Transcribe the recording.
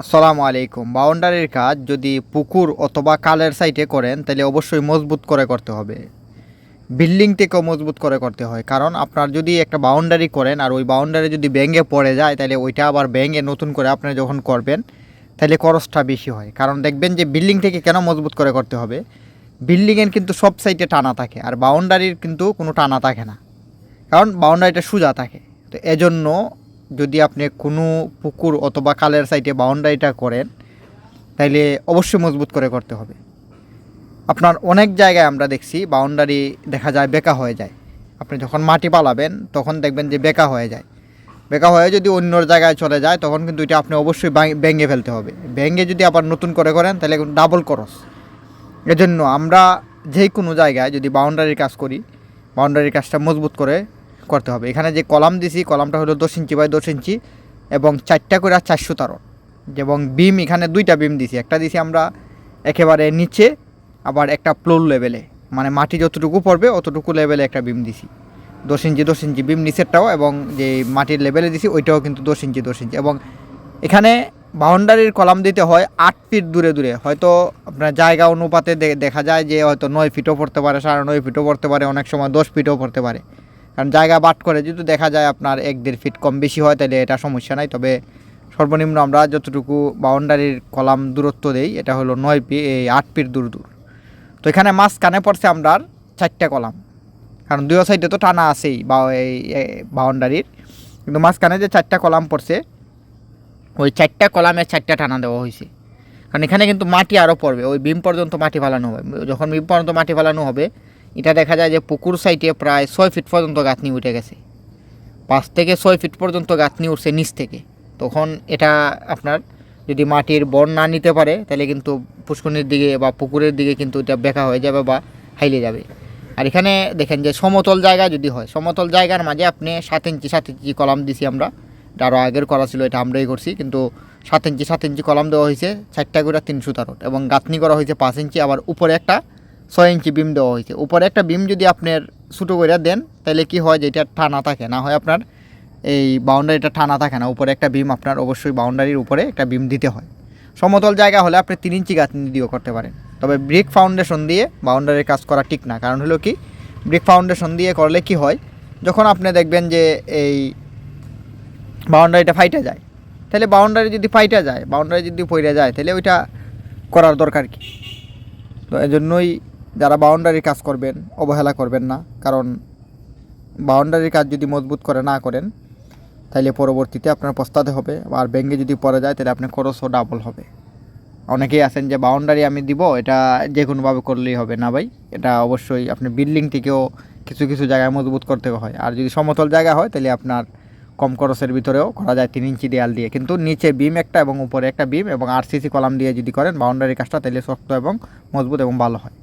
আসসালামু আলাইকুম। বাউন্ডারির কাজ যদি পুকুর অথবা কালের সাইডে করেন, তাহলে অবশ্যই মজবুত করে করতে হবে। বিল্ডিং থেকেও মজবুত করে করতে হয়। কারণ আপনার যদি একটা বাউন্ডারি করেন আর ওই বাউন্ডারি যদি ব্যাঙ্গে পড়ে যায়, তাহলে ওইটা আবার ব্যাঙ্গে নতুন করে আপনি যখন করবেন, তাহলে খরচটা বেশি হয়। কারণ দেখবেন যে বিল্ডিং থেকে কেন মজবুত করে করতে হবে? বিল্ডিংয়ের কিন্তু সব সাইডে টানা থাকে আর বাউন্ডারির কিন্তু কোনো টানা থাকে না। কারণ বাউন্ডারিটা সোজা থাকে। তো এজন্য যদি আপনি কোনো পুকুর অথবা কালের সাইডে বাউন্ডারিটা করেন, তাইলে অবশ্যই মজবুত করে করতে হবে। আপনার অনেক জায়গায় আমরা দেখছি বাউন্ডারি দেখা যায় বেকা হয়ে যায়। আপনি যখন মাটি পালাবেন, তখন দেখবেন যে বেকা হয়ে যায়। বেকা হয়ে যদি অন্য জায়গায় চলে যায়, তখন কিন্তু এটা আপনি অবশ্যই ভেঙে ফেলতে হবে। ভেঙে যদি আবার নতুন করে করেন, তাহলে ডাবল খরচ এজন্য আমরা যে কোনো জায়গায় যদি বাউন্ডারির কাজ করি বাউন্ডারির কাজটা মজবুত করে করতে হবে। এখানে যে কলাম দিছি, কলামটা হলো দশ ইঞ্চি বাই দশ ইঞ্চি এবং চারটা করে চারশো তারণ। এবং বিম, এখানে দুইটা বিম দিছি। একটা দিছি আমরা একেবারে নিচে, আবার একটা ফ্লোর লেভেলে মানে মাটি যতটুকু পড়বে, অতটুকু লেভেলে একটা বিম দিছি। দশ ইঞ্চি দশ ইঞ্চি বিম নিচেরটাও এবং যে মাটির লেভেলে দিছি, ওইটাও কিন্তু দশ ইঞ্চি দশ ইঞ্চি। এবং এখানে বাউন্ডারির কলাম দিতে হয় আট ফিট দূরে দূরে। হয়তো আপনার জায়গা অনুপাতে দেখা যায় যে হয়তো নয় ফিটও পড়তে পারে, সাড়ে নয় ফিটও পড়তে পারে, অনেক সময় দশ ফিটও পড়তে পারে। কারণ জায়গা বাট করে যদি দেখা যায় আপনার এক দেড় ফিট কম বেশি হয় তাহলে এটা সমস্যা নাই। তবে সর্বনিম্ন আমরা যতটুকু বাউন্ডারির কলাম দূরত্ব দেই, এটা হলো নয় ফি এই আট ফিট দূর দূর। তো এখানে মাঝখানে পড়ছে আমরা চারটা কলাম। কারণ দুই সাইডে তো টানা আছেই বা এই বাউন্ডারির। কিন্তু মাঝখানে যে চারটা কলাম পড়ছে, ওই চারটা কলামে চারটা টানা দেওয়া হয়েছে। কারণ এখানে কিন্তু মাটি আরও পড়বে, ওই বিম পর্যন্ত মাটি ফেলানো হবে। যখন বিম পর্যন্ত মাটি ফেলানো হবে এটা দেখা যায় যে পুকুর সাইডে প্রায় ছয় ফিট পর্যন্ত গাঁথনি উঠে গেছে। পাঁচ থেকে ছয় ফিট পর্যন্ত গাঁথনি উঠছে নিচ থেকে। তখন এটা আপনার যদি মাটির বন না নিতে পারে, তাহলে কিন্তু পুষ্করণীর দিকে বা পুকুরের দিকে কিন্তু এটা বেঁকা হয়ে যাবে বা হাইলে যাবে। আর এখানে দেখেন যে সমতল জায়গা যদি হয়, সমতল জায়গার মাঝে আপনি সাত ইঞ্চি সাত ইঞ্চি কলাম দিছি আমরা। আরও আগের করা ছিল, এটা আমরাই করছি, কিন্তু সাত ইঞ্চি সাত ইঞ্চি কলাম দেওয়া হয়েছে, চারটা করে তিনশো তারট এবং গাঁথনি করা হয়েছে পাঁচ ইঞ্চি। আবার উপরে একটা ছয় ইঞ্চি বিম দেওয়া হয়েছে। উপরে একটা বিম যদি আপনার ছোটো করে দেন, তাহলে কি হয় যে এটা টানা থাকে? না হয় আপনার এই বাউন্ডারিটা টানা থাকে না। উপরে একটা বিম আপনার অবশ্যই বাউন্ডারির উপরে একটা বিম দিতে হয়। সমতল জায়গা হলে আপনি তিন ইঞ্চি গাঁথনি দিয়েও করতে পারেন। তবে ব্রিক ফাউন্ডেশন দিয়ে বাউন্ডারির কাজ করা ঠিক না। কারণ হলো কি ব্রিক ফাউন্ডেশন দিয়ে করলে কি হয়, যখন আপনি দেখবেন যে এই বাউন্ডারিটা ফাইটা যায়, তাহলে বাউন্ডারি যদি ফাইটা যায়, বাউন্ডারি যদি পইরা যায়, তাহলে ওইটা করার দরকার কি? তো এজন্যই যারা বাউন্ডারির কাজ করবেন, অবহেলা করবেন না। কারণ বাউন্ডারির কাজ যদি মজবুত করে না করেন তাহলে পরবর্তীতে আপনার পস্তাতে হবে। আর ব্যাঙ্গে যদি পড়ে যায় তাহলে আপনার খরচও ডাবল হবে। অনেকেই আছেন যে বাউন্ডারি আমি দিব, এটা যে কোনোভাবে করলেই হবে না ভাই। এটা অবশ্যই আপনি বিল্ডিং থেকেও কিছু কিছু জায়গায় মজবুত করতে হয়। আর যদি সমতল জায়গা হয় তাহলে আপনার কম খরচের ভিতরেও করা যায় তিন ইঞ্চি দেয়াল দিয়ে। কিন্তু নিচে বিম একটা এবং উপরে একটা বিম এবং আরসিসি কলাম দিয়ে যদি করেন বাউন্ডারি কাজটা তাহলে শক্ত এবং মজবুত এবং ভালো হয়।